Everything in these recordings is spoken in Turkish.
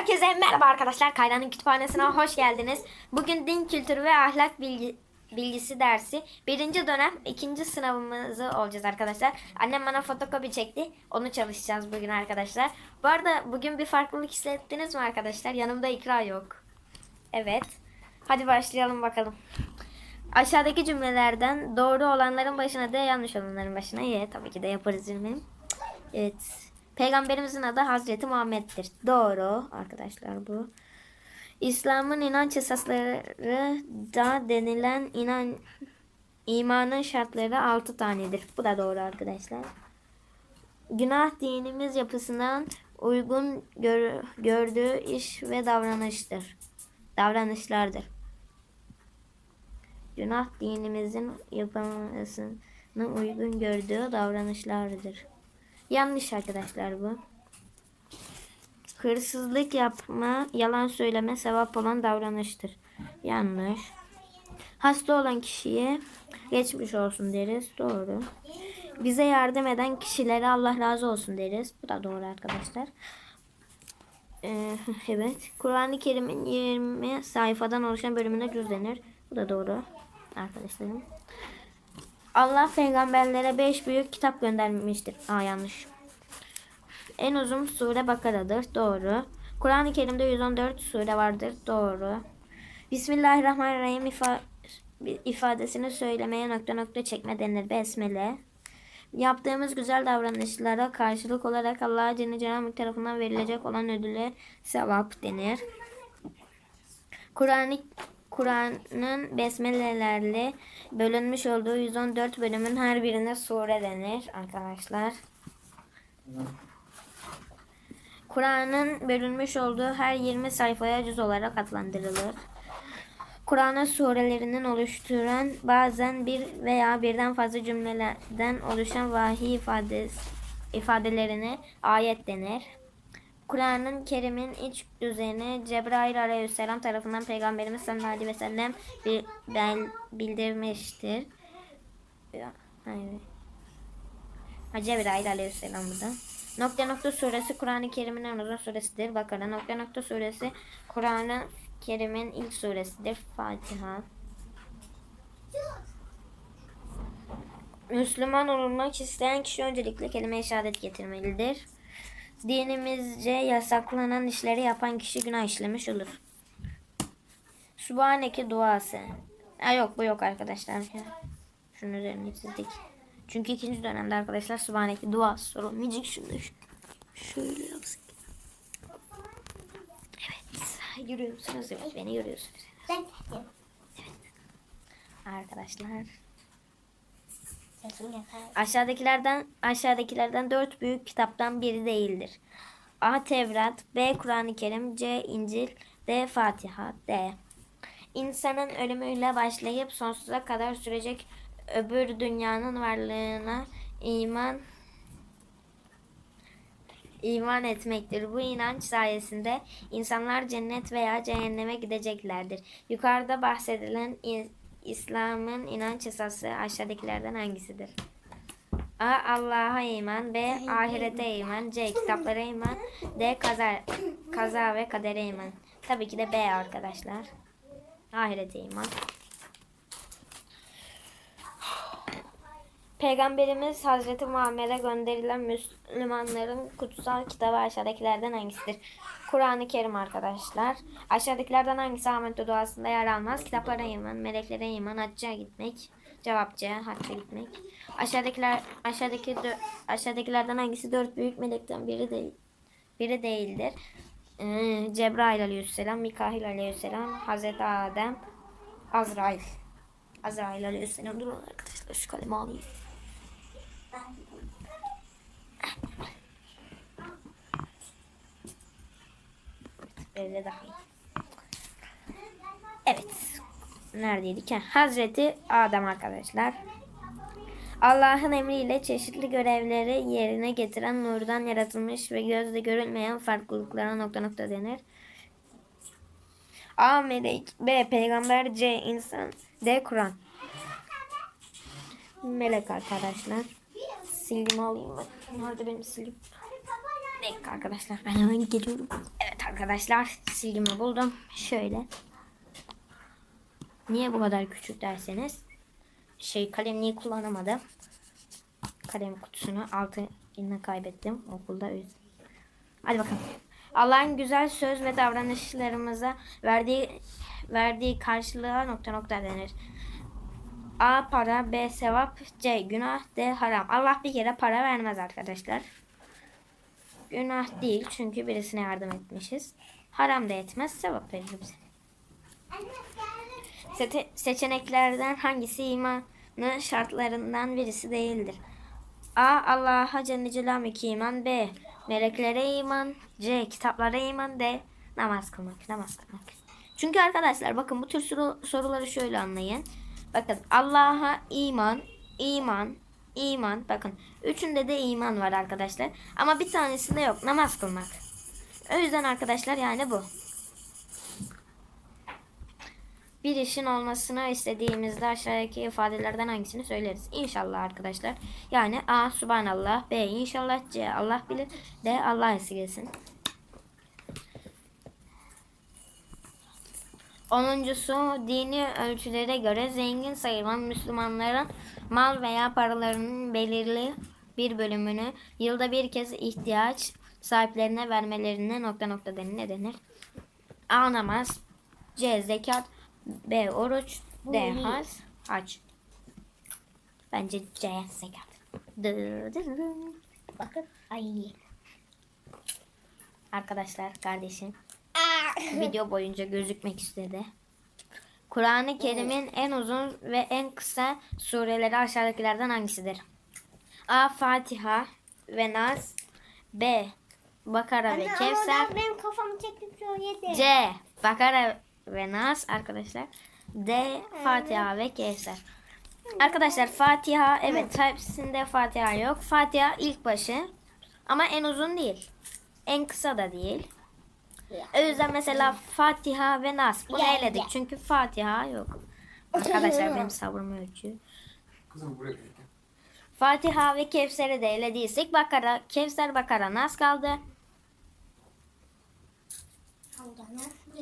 Herkese merhaba arkadaşlar. Kayra'nın kütüphanesine hoş geldiniz. Bugün din kültürü ve ahlak bilgi, bilgisi dersi. Birinci dönem ikinci sınavımızı olacağız arkadaşlar. Annem bana fotokopi çekti. Onu çalışacağız bugün arkadaşlar. Bu arada bugün bir farklılık hissettiniz mi arkadaşlar? Yanımda ikra yok. Evet. Hadi başlayalım bakalım. Aşağıdaki cümlelerden doğru olanların başına D, yanlış olanların başına Y. Tabii ki de yaparız eminim. Evet. Peygamberimizin adı Hazreti Muhammed'dir. Doğru arkadaşlar bu. İslam'ın inanç esasları da denilen inan imanın şartları 6 tanedir. Bu da doğru arkadaşlar. Günah dinimiz yapısından uygun gör- gördüğü iş ve davranıştır. Davranışlardır. Günah dinimizin yapılmasına uygun gördüğü davranışlardır. Yanlış arkadaşlar bu. Hırsızlık yapma, yalan söyleme sevap olan davranıştır. Yanlış. Hasta olan kişiye geçmiş olsun deriz. Doğru. Bize yardım eden kişilere Allah razı olsun deriz. Bu da doğru arkadaşlar. Ee, evet. Kur'an-ı Kerim'in 20 sayfadan oluşan bölümüne cüz denir. Bu da doğru arkadaşlarım. Allah peygamberlere 5 büyük kitap göndermiştir. Aa yanlış. En uzun sure Bakara'dır. Doğru. Kur'an-ı Kerim'de 114 sure vardır. Doğru. Bismillahirrahmanirrahim ifa ifadesini söylemeye nokta nokta çekme denir. Besmele. Yaptığımız güzel davranışlara karşılık olarak Allah'a Celle Celaluhu tarafından verilecek olan ödüle sevap denir. Kur'an Kur'an'ın besmelelerle bölünmüş olduğu 114 bölümün her birine sure denir arkadaşlar. Kur'an'ın bölünmüş olduğu her 20 sayfaya cüz olarak adlandırılır. Kur'an'ın surelerinin oluşturan bazen bir veya birden fazla cümlelerden oluşan vahiy ifadesi, ifadelerine ayet denir. Kur'an'ın Kerim'in iç düzeni Cebrail aleyhisselam tarafından Peygamberimiz sallallahu aleyhi ve sellem bildirmiştir. Hayır. Ha, Cebrail aleyhisselam bu da. Nokta nokta suresi Kur'an-ı Kerim'in en uzun suresidir. Bakara nokta nokta suresi Kur'an-ı Kerim'in ilk suresidir. Fatiha. Müslüman olmak isteyen kişi öncelikle kelime-i şehadet getirmelidir. Dinimizce yasaklanan işleri yapan kişi günah işlemiş olur. Sübhaneke duası. Ha yok bu yok arkadaşlar. Şunun üzerine çizdik. Çünkü ikinci dönemde arkadaşlar Sübhaneke duası sorulmayacak. Şunu şöyle yapsak. Evet. Görüyorsunuz evet beni görüyorsunuz. Ben Arkadaşlar. Aşağıdakilerden aşağıdakilerden dört büyük kitaptan biri değildir. A. Tevrat, B. Kur'an-ı Kerim, C. İncil, D. Fatiha, D. İnsanın ölümüyle başlayıp sonsuza kadar sürecek öbür dünyanın varlığına iman iman etmektir. Bu inanç sayesinde insanlar cennet veya cehenneme gideceklerdir. Yukarıda bahsedilen İ- İslam'ın inanç esası aşağıdakilerden hangisidir? A. Allah'a iman B. Ahirete iman C. Kitaplara iman D. Kaza, kaza ve kadere iman Tabii ki de B arkadaşlar. Ahirete iman. Peygamberimiz Hazreti Muhammed'e gönderilen Müslümanların kutsal kitabı aşağıdakilerden hangisidir? Kur'an-ı Kerim arkadaşlar. Aşağıdakilerden hangisi Ahmet duasında yer almaz? Kitaplara iman, meleklere iman, hacca gitmek. Cevap C, hacca gitmek. Aşağıdakiler aşağıdaki aşağıdakilerden hangisi dört büyük melekten biri değil? Biri değildir. Ee, Cebrail aleyhisselam, Mikail aleyhisselam, Hazreti Adem, Azrail. Azrail aleyhisselam. Durun arkadaşlar şu kalemi alayım. Böyle daha iyi. Evet. Neredeydik? Ha, Hazreti Adem arkadaşlar. Allah'ın emriyle çeşitli görevleri yerine getiren nurdan yaratılmış ve gözle görülmeyen farklılıklara nokta nokta denir. A. Melek B. Peygamber C. insan D. Kur'an Melek arkadaşlar. Silgimi alayım ben. Nerede benim silgim? Dakika arkadaşlar ben hemen geliyorum. Evet arkadaşlar. Silgimi buldum. Şöyle. Niye bu kadar küçük derseniz. Şey kalemliği kullanamadım. Kalem kutusunu altı yine kaybettim okulda. Hadi bakalım. Allah'ın güzel söz ve davranışlarımıza verdiği verdiği karşılığa nokta nokta denir. A para, B sevap, C günah, D haram. Allah bir kere para vermez arkadaşlar. Günah değil çünkü birisine yardım etmişiz. Haram da etmez, sevap verir bize. Sete- seçeneklerden hangisi imanın şartlarından birisi değildir? A. Allah'a Celle Celaluhu iki iman. B. Meleklere iman. C. Kitaplara iman. D. Namaz kılmak. Namaz kılmak. Çünkü arkadaşlar bakın bu tür soru- soruları şöyle anlayın. Bakın Allah'a iman, iman, iman. Bakın üçünde de iman var arkadaşlar. Ama bir tanesinde yok. Namaz kılmak. O yüzden arkadaşlar yani bu. Bir işin olmasını istediğimizde aşağıdaki ifadelerden hangisini söyleriz? İnşallah arkadaşlar. Yani A. Subhanallah. B. İnşallah. C. Allah bilir. D. Allah esirgesin. Onuncusu dini ölçülere göre zengin sayılan Müslümanların mal veya paralarının belirli bir bölümünü yılda bir kez ihtiyaç sahiplerine vermelerine nokta nokta denir. Ne denir? A. Namaz. C. Zekat. B. Oruç. D. Hac. Hac. Bence C. Zekat. Dı dı dı. Bakın. Ay. Arkadaşlar kardeşim. video boyunca gözükmek istedi. Kur'an-ı Kerim'in en uzun ve en kısa sureleri aşağıdakilerden hangisidir? A. Fatiha ve Nas B. Bakara ve Anne, Kevser ama benim kafamı çekip. C. Bakara ve Nas arkadaşlar. D. Fatiha ve Kevser. Arkadaşlar Fatiha evet hepsinde Fatiha yok. Fatiha ilk başı ama en uzun değil. En kısa da değil. O yüzden mesela Fatiha ve Nas bunu Ya, eledik. ya. Çünkü Fatiha yok. Arkadaşlar benim sabrımı ölçüyor. Kızım buraya gel. Fatiha ve Kevser'i de elediysek Bakara, Kevser Bakara Nas kaldı.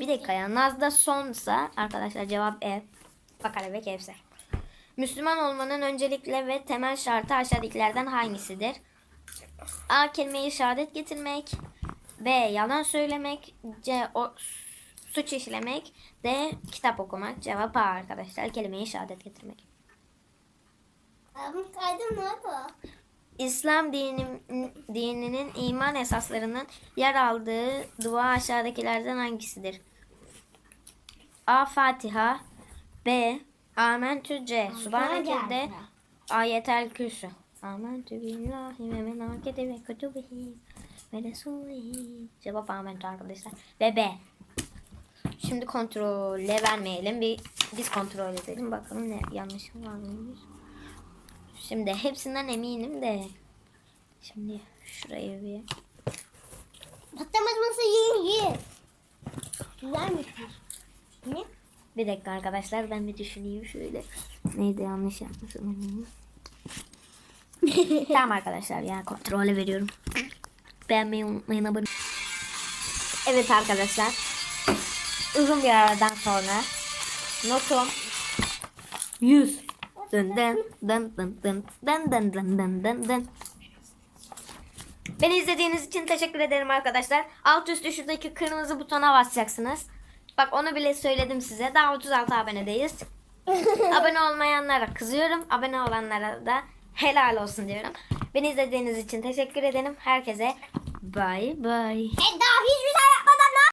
Bir dakika ya Naz'da sonsa arkadaşlar cevap E. Bakara ve Kevser. Müslüman olmanın öncelikle ve temel şartı aşağıdakilerden hangisidir? A. Kelimeyi şehadet getirmek. B. Yalan söylemek. C. O, suç işlemek. D. Kitap okumak. Cevap A arkadaşlar. Kelimeyi şehadet getirmek. Kaydım nerede? İslam dinin, dininin iman esaslarının yer aldığı dua aşağıdakilerden hangisidir? A. Fatiha B. Amentü C. Subhaneke D. Ayetel Kürsü. Amentü billahi ve menakede ve kutubihi ve resulihi. Cevap amentü arkadaşlar. Ve B. Şimdi kontrole vermeyelim. Bir biz kontrol edelim. Bakalım ne yanlışım var mıymış. Şimdi hepsinden eminim de. Şimdi şuraya bir. Patlamaz yiyin yiyin. Güzelmiş. Ne? Bir dakika arkadaşlar ben bir düşüneyim şöyle. Neydi yanlış yapmışım. tamam arkadaşlar ya kontrole veriyorum. Beğenmeyi unutmayın abone. Evet arkadaşlar. Uzun bir aradan sonra notum 100. Dın dın dın dın dın dın dın dın dın dın dın. Beni izlediğiniz için teşekkür ederim arkadaşlar. Alt üstü şuradaki kırmızı butona basacaksınız. Bak onu bile söyledim size. Daha 36 abonedeyiz. Abone olmayanlara kızıyorum. Abone olanlara da helal olsun diyorum. Beni izlediğiniz için teşekkür ederim. Herkese bye bye. E daha hiçbir şey yapmadan